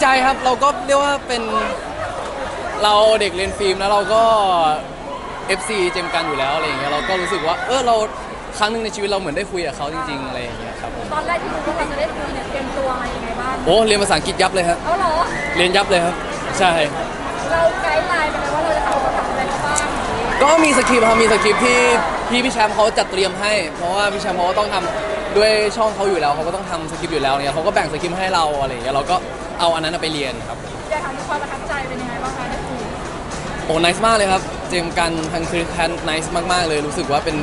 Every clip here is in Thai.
ใจครับเราก็เรียกว่าเป็นเราเด็กเรียนฟิล์มแล้วเราก็ FC เจมส์กันอยู่แล้วอะไรอย่างเงี้ยเราก็รู้สึกว่าเออเราครั้งหนึ่งในชีวิตเราเหมือนได้คุยกับเขาจริงๆอะไรอย่างเงี้ยครับผมตอนแรกที่รู้ว่าเราจะได้คุยเนี่ยเตรียมตัวมายังไงบ้างโอ้เรียนภาษาอังกฤษยับเลยครับเอาเหรอ เรียนยับเลยครับ ใช่ เราไกด์ไลน์ไปเลยว่าเราจะทำกับอะไรเขาบ้างอย่างนี้ก็มีสคริปต์ครับมีสคริปต์ที่พี่พี่แชมป์เขาจัดเตรียมให้ เพราะว่าพี่แชมป์เขาก็ต้องทำด้วยช่องเขาอยู่แล้วเขาก็ต้องทำสคริปต์อยู่แล้วเนี่ยเขาก็แบ่งสคริปต์ให้เราอะไรอย่างเงี้ยเราก็ เอาอันนั้นนะไปเรียนครับอยากถามถึงความประทับใจเป็นยังไงบ้างคะได้คุยโอ้ nice มากเลยครับ เจมส์กันทางคริสแพน nice มาก ๆ เลย รู้สึกว่าเป็น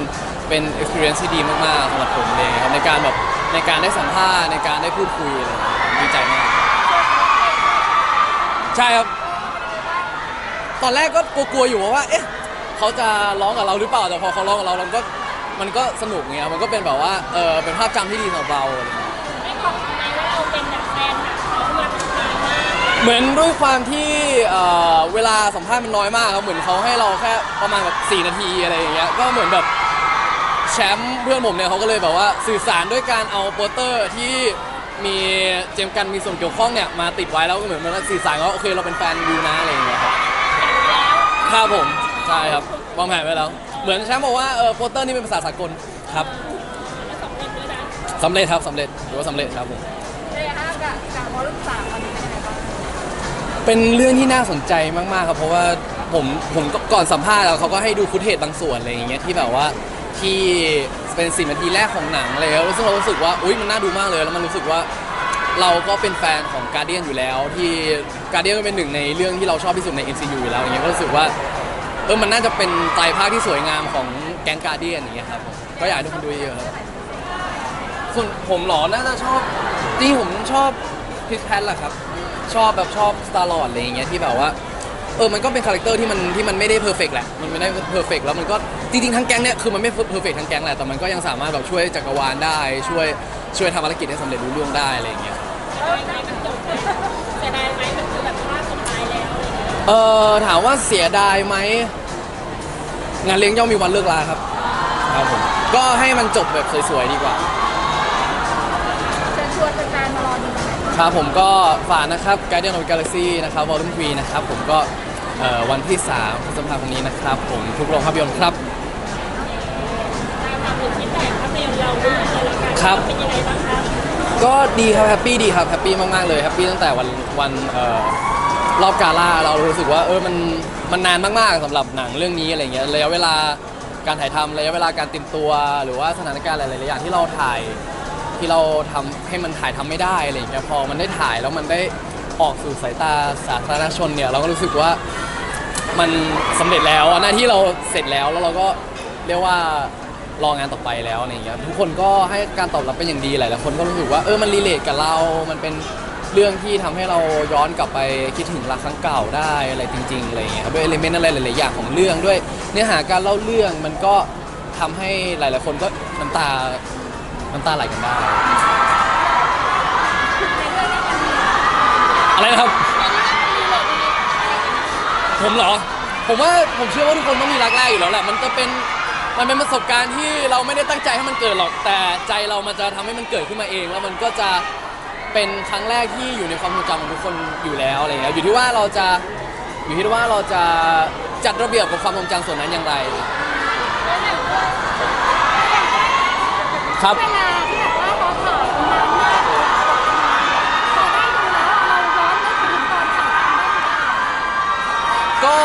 เป็น experience ที่ดีมาก ๆสำหรับผมเลยครับ ในการแบบ ในการได้สัมภาษณ์ ในการได้พูดคุยอะไรอย่างเงี้ยครับดีใจมาก ใช่ครับ ตอนแรกก็กลัวๆอยู่ว่า เอ๊ะ เขาจะร้องกับเราหรือเปล่า แต่พอเขาร้องกับเราเราก็ มันก็สนุกเงี้ย มันก็เป็นแบบว่า เออเป็นภาพจำที่ดีสำหรับเราอะไรอย่างเงี้ย ไม่บอกทำไเหมือนด้วยความที่เอ่อเวลาสัมภาษณ์มันน้อยมากครับเหมือนเขาให้เราแค่ประมาณแบบ4นาทีอะไรอย่างเงี้ยก็เหมือนแบบแชมป์เพื่อนผมเนี่ยเขาก็เลยแบบว่าสื่อสารด้วยการเอาโปสเตอร์ที่มีเจมส์กันมีส่วนเกี่ยวข้องเนี่ยมาติดไว้แล้วก็เหมือนมันสื่อสารว่าโอเคเราเป็นแฟนยูนะอะไรอย่างเงี้ยครับครับผมใช่ครับวางแผนไว้แล้ว เหมือนแชมป์บอกว่าเออโปสเตอร์นี่เป็นภาษาสากลครับแล้วสองคนด้วยนะสำเร็จครับสำเร็จถือว่าสำเร็จครับผม เลยฮะกับกับวอลลุ่มสามวันนี้ เป็นเรื่องที่น่าสนใจมากๆครับเพราะว่าผมผมก่อนสัมภาษณ์แล้วเขาก็ให้ดูฟุตเทจบางส่วนอะไรอย่างเงี้ยที่แบบว่าที่เป็นสินาทีแรกของหนังอะไรแล้วซึ่งเรารู้สึกว่าอุ้ยมันน่าดูมากเลยแล้วมันรู้สึกว่าเราก็เป็นแฟนของการเดียนอยู่แล้วที่การเดียนก็เป็นหนึ่งในเรื่องที่เราชอบที่สุดใน MCU อยู่แล้วอย่างเงี้ยก็รู้สึกว่าเออมันน่าจะเป็นไตรภาคที่สวยงามของแก๊งการเดียนอย่างเงี้ยครับก็อยากให้ทุกคนดูเยอะครับส่วนผมหรอน่าจะชอบจริงผมชอบคริสแพทแหละครับ ชอบแบบชอบสตาร์ลอดอะไรอย่างเงี้ยที่แบบว่าเออมันก็เป็นคาแรคเตอร์ที่มันที่มันไม่ได้เพอร์เฟกแหละ มันไม่ได้เพอร์เฟกแล้วมันก็จริงๆทั้งแก๊งเนี่ยคือมันไม่เพอร์เฟกทั้งแก๊งแหละแต่มันก็ยังสามารถแบบช่วยจักรวาลได้ช่วยช่วยทำภารกิจให้สำเร็จรุ่ร่วงได้อะไรอย่างเงี้ยเสียดายไหมมันจบเลยเสียดายไหมมันคือแบบภาคสุดท้ายแล้วอะไรอย่างเงี้ยเออถามว่าเสียดายไหมงานเลี้ยงย่อมมีวันเลิกลาครับครับผมก็ให้มันจบแบบสวยๆดีกว่า ครับผมก็ฝากนะครับ Guardian of the Galaxy นะครับ Volume 3นะครับผมก็เอ่อวันที่3พฤษภาคมนี้นะครับ ผมทุกโรงภาพยนตร์ครับ ตามตามถึงที่แต่ภาพยนตร์เราด้วยเลยละกันครับ เป็นยังไงบ้างคะก็ดีครับแฮปปี้ดีครับแฮปปี้มากๆเลยแฮปปี้ตั้งแต่วันวันเอ่อรอบกาล่าเรารู้สึกว่าเออมันมันนานมากๆสำหรับหนังเรื่องนี้อะไรเงี้ยระยะเวลาการถ่ายทำระยะเวลาการเตรียมตัว หรือว่าสถานการณ์หลายๆอย่างที่เราถ่าย ที่เราทำให้มันถ่ายทำไม่ได้อะไรเงี้ยพอมันได้ถ่ายแล้วมันได้ออกสู่สายตาสาธารณชนเนี่ยเราก็รู้สึกว่ามันสำเร็จแล้วอะหน้าที่เราเสร็จแล้วแล้วเราก็เรียกว่ารองานต่อไปแล้วอะไรอย่างเงี้ยทุกคนก็ให้การตอบรับเป็นอย่างดีหลายๆคนก็รู้สึกว่าเออมันรีเลทกับเรา มันเป็นเรื่องที่ทำให้เราย้อนกลับไปคิดถึงรักครั้งเก่าได้อะไรจริงๆอะไรอย่างเงี้ยครับด้วยเอลิเมนต์อะไรหลายๆอย่างของเรื่องด้วย เนื้อหาการเล่าเรื่องมันก็ทำให้หลายๆคนก็น้ำตา น้ำตาไหลกันได้ อะไรนะครับ ผมเหรอ ผมว่าผมเชื่อว่าทุกคนต้องมีรักแรกอยู่แล้วแหละ มันจะเป็น มันเป็นประสบการณ์ที่เราไม่ได้ตั้งใจให้มันเกิดหรอก แต่ใจเรามันจะทำให้มันเกิดขึ้นมาเอง แล้วมันก็จะเป็นครั้งแรกที่อยู่ในความทรงจำของทุกคนอยู่แล้วอะไรเงี้ย อยู่ที่ว่าเราจะ อยู่ที่ว่าเราจะจัดระเบียบกับความทรงจำส่วนนั้นอย่างไร ครับ เวลาที่แบบว่าเขาถ่ายนานมากเลยพอได้ดูแล้วเราย้อนนึกถึงตอนถ่ายทำได้ไหมก็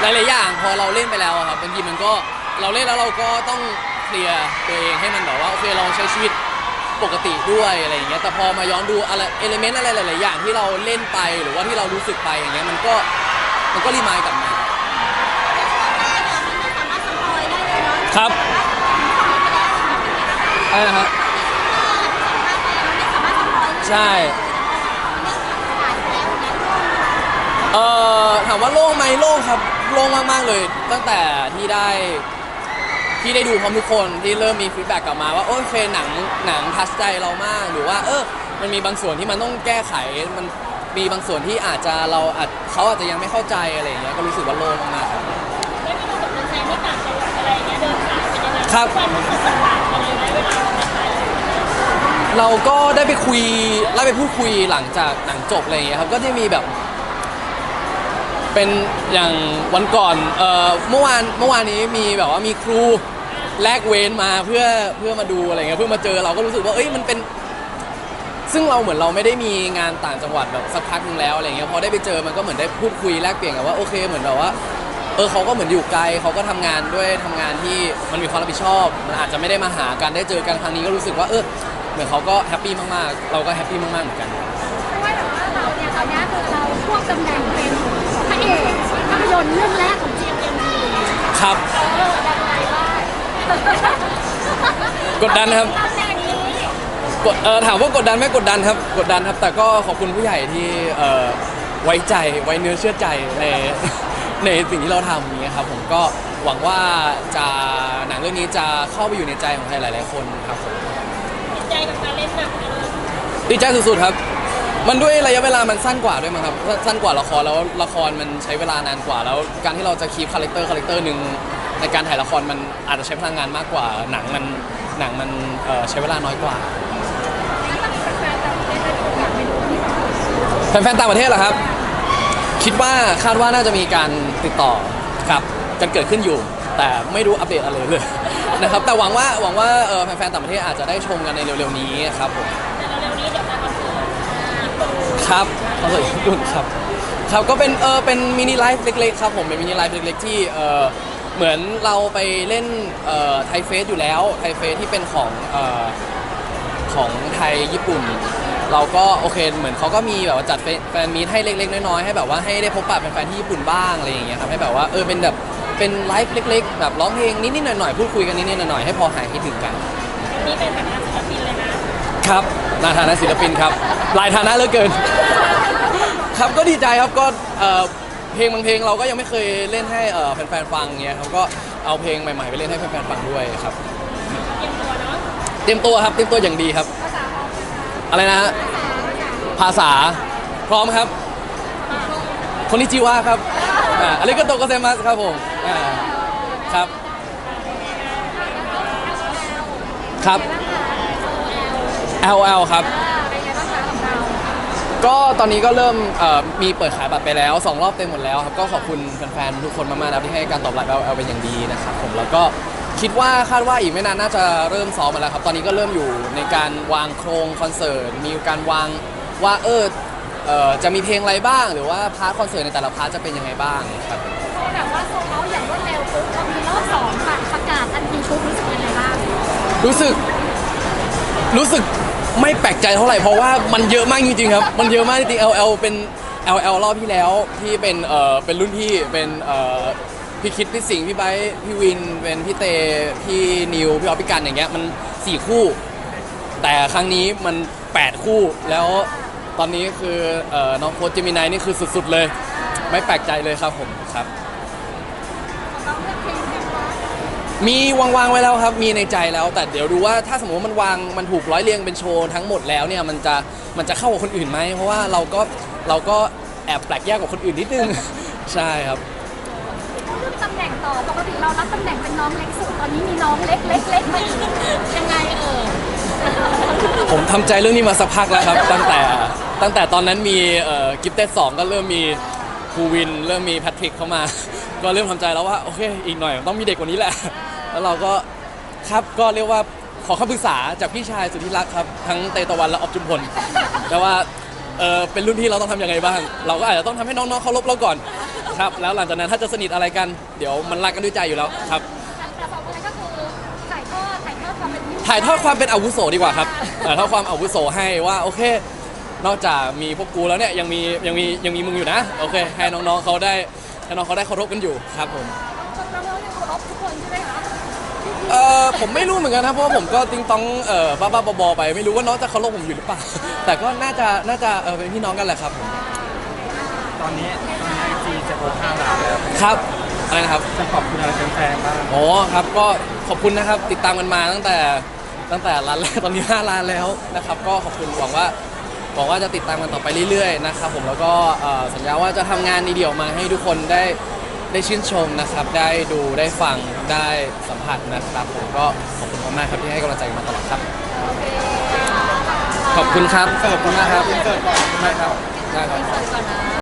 หลาย ๆ อย่างพอเราเล่นไปแล้วอะครับบางทีมันก็เราเล่นแล้วเราก็ต้องเคลียร์ตัวเองให้มันแบบว่าโอเคเราใช้ชีวิตปกติด้วยอะไรอย่างเงี้ยแต่พอมาย้อนดูอะไรเอลิเมนต์อะไรหลาย ๆ อย่างที่เราเล่นไปหรือว่าที่เรารู้สึกไปอย่างเงี้ยมันก็มันก็รีมายกลับมา ครับ อะไรนะครับใช่เอ่อถามว่าโล่งไหมโล่งครับโล่งมากๆเลย ตั้งแต่ที่ได้ที่ได้ดูพร้อมทุกคนที่เริ่มมีฟีดแบ็กกลับมาว่าโอเคหนังหนังทัชใจเรามากหรือว่าเออมันมีบางส่วนที่มันต้องแก้ไขมันมีบางส่วนที่อาจจะเราอาจเขาอาจจะยังไม่เข้าใจอะไรอย่างเงี้ยก็รู้สึกว่าโล่งมากๆครับได้ไปดูกับแฟนๆที่ต่างจังหวัดอะไรอย่างเงี้ยเดินทางเป็นยังไงครับความรู้สึกต่างๆกันเลยไหมเวลา เราก็ได้ไปคุยได้ไปพูดคุยหลังจากหนังจบอะไรอย่างเงี้ยครับก็จะมีแบบ เป็นอย่างวันก่อนเอ่อเมื่อวานเมื่อวานนี้มีแบบว่ามีครูแลกเวรมาเพื่อเพื่อมาดูอะไรเงี้ยเพื่อมาเจอเราก็รู้สึกว่าเอ้ยมันเป็น ซึ่งเราเหมือนเราไม่ได้มีงานต่างจังหวัดแบบสักพักนึงแล้วอะไรเงี้ยพอได้ไปเจอมันก็เหมือนได้พูดคุยแลกเปลี่ยนกันว่าโอเคเหมือนแบบว่า เออเขาก็เหมือนอยู่ไกลเขาก็ทำงานด้วยทำงานที่มันมีความรับผิดชอบ มันอาจจะไม่ได้มาหากันได้เจอกันครั้งนี้ก็รู้สึกว่าเออ เหมือนเขาก็แฮปปี้มากๆ เราก็แฮปปี้มากๆเหมือนกัน เพราะว่าแบบว่าเราเนี่ยตอนเนี้ยคือเราควบตำแหน่งเป็นพระเอกภาพยนตร์เรื่องแรกของ GMM ครับ เออยังไงบ้างกดดันครับ ตำแหน่งนี้กดเออถามว่ากดดันไหมกดดันครับกดดันครับ แต่ก็ขอบคุณผู้ใหญ่ที่เออไว้ใจไว้เนื้อเชื่อใจใน ในสิ่งที่เราทำอย่างเงี้ยครับผมก็หวังว่าจะหนังเรื่องนี้จะเข้าไปอยู่ในใจของใครหลาย ๆ คนครับผมติดใจ กับการเล่นหนังเลยดีใจสุดๆครับ มันด้วยระยะเวลามันสั้นกว่าด้วยมั้งครับ สั้นกว่าละครแล้วละครมันใช้เวลานานกว่า แล้วการที่เราจะคีบคาแรคเตอร์คาแรคเตอร์หนึ่งในการถ่ายละครมันอาจจะใช้พลังงานมากกว่า หนังมันหนังมันเอ่อใช้เวลาน้อยกว่า แล้วก็มีแฟนๆต่างประเทศได้ดูอยากไปดูที่แบบแฟนๆต่างประเทศเหรอครับ คิดว่าคาดว่าน่าจะมีการติดต่อครับกันเกิดขึ้นอยู่ แต่ไม่รู้อัปเดตอะไรเลย นะครับแต่หวังว่าหวังว่าเอ่อแฟนๆต่างประเทศอาจจะได้ชมกันในเร็วๆนี้ครับผมแต่เร็วๆนี้เดี๋ยวจะคอนเสิร์ตญี่ปุ่นครับคอนเสิร์ตญี่ปุ่นครับครับก็เป็นเออเป็นมินิไลฟ์เล็กๆครับผมเป็นมินิไลฟ์เล็กๆที่เออเหมือนเราไปเล่นเอ่อไทยเฟสอยู่แล้วไทยเฟสที่เป็นของเอ่อของไทยญี่ปุ่น เราก็โอเคเหมือนเขาก็มีแบบว่าจัดแฟนมีตให้เล็กๆ น้อยๆให้แบบว่าให้ได้พบปะแฟนๆที่ญี่ปุ่นบ้างอะไรอย่างเงี้ยครับให้แบบว่าเออเป็นแบบ เป็นไลฟ์เล็กๆ แบบร้องเพลงนิดๆหน่อยๆพูดคุยกันนิดๆหน่อยๆให้พอหายคิดถึงกันอันนี้เป็นฐานะศิลปินเลยนะครับในฐานะศิลปินครับหลายฐานะเหลือเกิน ครับก็ดีใจครับก็เอ่อเพลงบางเพลงเราก็ยังไม่เคยเล่นให้เอ่อแฟนๆฟังเงี้ยครับก็เอาเพลงใหม่ๆไปเล่นให้แฟนๆฟังด้วยครับ เตรียมตัวเนาะเตรียมตัวครับเตรียมตัวอย่างดีครับ ภาษาของอะไรนะฮะภาษาพร้อมครับคนนิจิวะครับอ่าอะไรก็โตโกเซมัสครับผม อ่าครับ ครับ LL ครับเป็นไงบ้างคะของเราก็ตอนนี้ก็เริ่มเอ่อมีเปิดขายบัตรไปแล้ว 2 รอบเต็มหมดแล้วครับ ก็ขอบคุณแฟนๆ ทุกคนมากๆนะครับที่ให้การตอบรับเอาเป็นอย่างดีนะครับผมแล้วก็คิดว่าคาดว่าอีกไม่นานน่าจะเริ่มซ้อมมาแล้วครับ ตอนนี้ก็เริ่มอยู่ในการวางโครงคอนเสิร์ตมีการวางว่าเออ เอ่อจะมีเพลงอะไรบ้าง หรือว่าพาร์ทคอนเสิร์ตในแต่ละพาร์ทจะเป็นยังไงบ้างครับพอแบบว่าโซลเอาท์อย่างรวดเร็วปุ๊บเรามีรอบสองค่ะประกาศทันทีปุ๊บรู้สึกยังไงบ้างรู้สึก รู้สึกไม่แปลกใจเท่าไหร่ เพราะว่ามันเยอะมากจริงๆครับ มันเยอะมากจริงๆ LL เป็น LL รอบที่แล้วที่เป็นเอ่อเป็นรุ่นพี่เป็นเอ่อพี่คิดพี่สิงห์พี่ไบร์ทพี่วินเป็นพี่เตพี่นิวพี่ออฟพี่กันอย่างเงี้ยมันสี่คู่ แต่ครั้งนี้มัน 8 คู่แล้ว ตอนนี้คือเอ่อน้องโค้ชเจมินายนี่คือสุดๆเลย ไม่แปลกใจเลยครับผมครับเราเลือกเพลงกันว่ามีวางวางๆไว้แล้วครับ มีในใจแล้ว แต่เดี๋ยวดูว่าถ้าสมมติว่ามันวางมันถูกร้อยเรียงเป็นโชว์ทั้งหมดแล้วเนี่ยมันจะมันจะเข้ากับคนอื่นไหมเพราะว่าเราก็เราก็แอบแปลกแยกกว่าคนอื่นนิดนึง ใช่ครับเลือกตำแหน่งต่อปกติเรารับตำแหน่งเป็นน้องเล็กสุดตอนนี้มีน้องเล็กเล็กเล็กมาอีกยังไงเออ ผมทำใจเรื่องนี้มาสักพักแล้วครับ ตั้งแต่ตั้งแต่ตอนนั้นมีกิฟเต็ดสองก็เริ่มมีภูวิน เริ่มมีแพทริกเข้ามา ก็เริ่มทำใจแล้วว่าโอเค อีกหน่อยต้องมีเด็กกว่านี้แหละ แล้วเราก็ครับก็เรียกว่าขอคำปรึกษาจากพี่ชายสุดที่รักครับ ทั้งเตตะวันและออฟจุมพลแต่ว่าเออเป็นรุ่นพี่เราต้องทำยังไงบ้าง เราก็อาจจะต้องทำให้น้องๆเคารพเราก่อน ครับ แล้วหลังจากนั้นถ้าจะสนิทอะไรกัน เดี๋ยวมันรักกันด้วยใจอยู่แล้วครับ ถ่ายทอดความเป็นผู้ถ่ายทอดความเป็นอาวุโสดีกว่าครับถ่ายทอดความอาวุโสให้ว่าโอเค นอกจากมีพวกกูแล้วเนี่ยยังมียังมียังมีมึงอยู่นะโอเคให้น้องๆเขาได้ให้น้องเขาได้เคารพกันอยู่ครับผมเราเราเนี่ยเคารพทุกคนใช่ไหมคะเออผมไม่รู้เหมือนกันนะเพราะว่าผมก็ติงตองเอ่อบ้าๆบอๆไปไม่รู้ว่าน้องจะเคารพผมอยู่หรือเปล่า แต่ก็น่าจะน่าจะเออเป็นพี่น้องกันแหละครับผมตอนนี้ตอนนี้ไอจีจะโอนห้าล้านแล้วครับ อะไรนะครับ จะขอบคุณอะไรแฟนๆบ้างอ๋อครับก็ขอบคุณนะครับติดตามกันมาตั้งแต่ตั้งแต่ร้านแรกตอนนี้5ล้านแล้วนะครับก็ขอบคุณหวังว่าหวังว่าจะติดตามกันต่อไปเรื่อยๆนะครับผมแล้วก็เอ่อสัญญาว่าจะทำงานดีเดี่ยวมาให้ทุกคนได้ได้ชื่นชมนะครับ ได้ดูได้ฟังได้สัมผัสนะครับผมก็ขอบคุณมากๆครับที่ให้กำลังใจกันมาตลอดครับโอเคขอบคุณครับเสิร์ฟขอบคุณมากครับเสิร์ฟก่อนขอบคุณมากครับได้ครับ ก่อนนะ